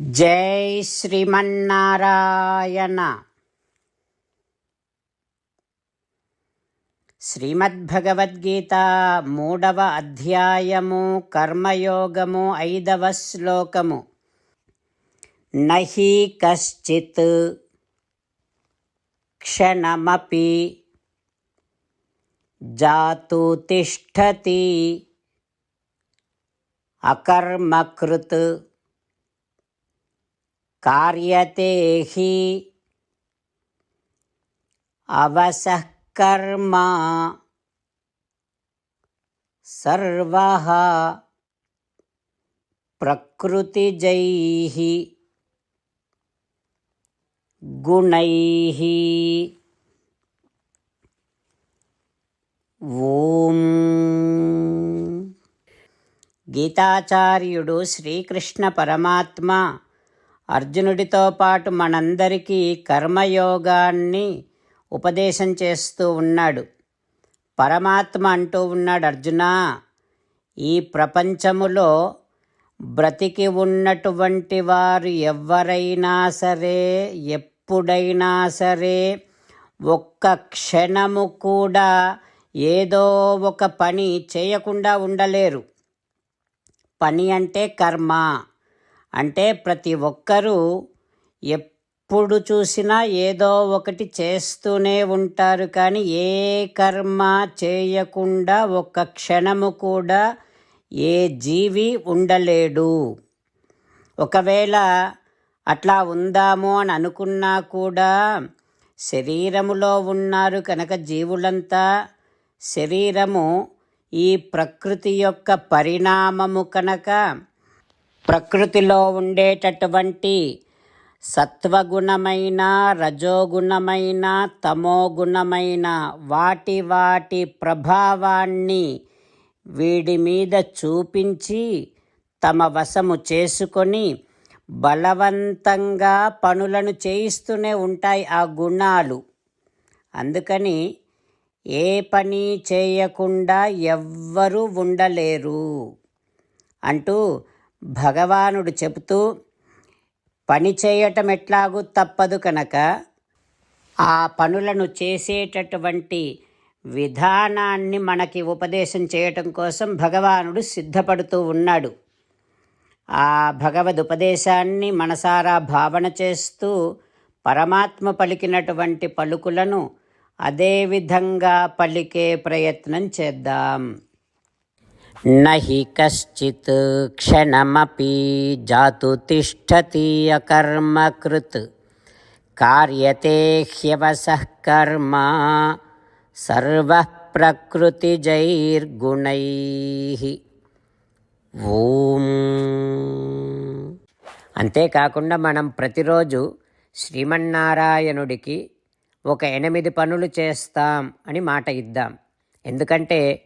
జై శ్రీమన్నారాయణ. శ్రీమద్భగవద్గీత మూడవ అధ్యాయము కర్మయోగము ఐదవ శ్లోకము. నహి కశ్చిత్ క్షణమపి జాతు తిష్టతి అకర్మకృత్ कार्यते हि अवसः कर्मा सर्वः प्रकृतिजैः गुणैः ఓం గీతాచార్యుడు శ్రీకృష్ణ పరమాత్మ అర్జునుడితో పాటు మనందరికీ కర్మయోగాన్ని ఉపదేశం చేస్తూ ఉన్నాడు. పరమాత్మ అంటూ ఉన్నాడు అర్జున ఈ ప్రపంచములో బ్రతికి ఉన్నటువంటి వారు ఎవరైనా సరే ఎప్పుడైనా సరే ఒక్క క్షణము కూడా ఏదో ఒక పని చేయకుండా ఉండలేరు. పని అంటే కర్మ. అంటే ప్రతి ఒక్కరూ ఎప్పుడు చూసినా ఏదో ఒకటి చేస్తూనే ఉంటారు. కానీ ఏ కర్మ చేయకుండా ఒక్క క్షణము కూడా ఏ జీవి ఉండలేడు. ఒకవేళ అట్లా ఉందాము అని అనుకున్నా కూడా శరీరములో ఉన్నారు కనుక జీవులంతా శరీరము ఈ ప్రకృతి యొక్క పరిణామము కనుక ప్రకృతిలో ఉండేటటువంటి సత్వగుణమైన రజోగుణమైన తమోగుణమైన వాటి వాటి ప్రభావాన్ని వీడి మీద చూపించి తమ వశము చేసుకొని బలవంతంగా పనులను చేయిస్తూనే ఉంటాయి ఆ గుణాలు. అందుకని ఏ పని చేయకుండా ఎవ్వరూ ఉండలేరు అంటూ భగవానుడు చెబుతూ పని చేయటం ఎట్లాగూ తప్పదు కనుక. ఆ పనులను చేసేటటువంటి విధానాన్ని మనకి ఉపదేశం చేయటం కోసం భగవానుడు సిద్ధపడుతూ ఉన్నాడు. ఆ భగవద్ ఉపదేశాన్ని మనసారా భావన చేస్తూ పరమాత్మ పలికినటువంటి పలుకులను అదేవిధంగా పలికే ప్రయత్నం చేద్దాం. నహి కశ్చిత్ క్షణమపి జాతు తిష్టతి అకర్మకృత్. కార్యతే హ్యవసః కర్మ సర్వ ప్రకృతిజైర్గుణై ఓం. అంతేకాకుండా మనం ప్రతిరోజు శ్రీమన్నారాయణుడికి ఒక ఎనిమిది పనులు చేస్తాం అని మాట ఇద్దాం. ఎందుకంటే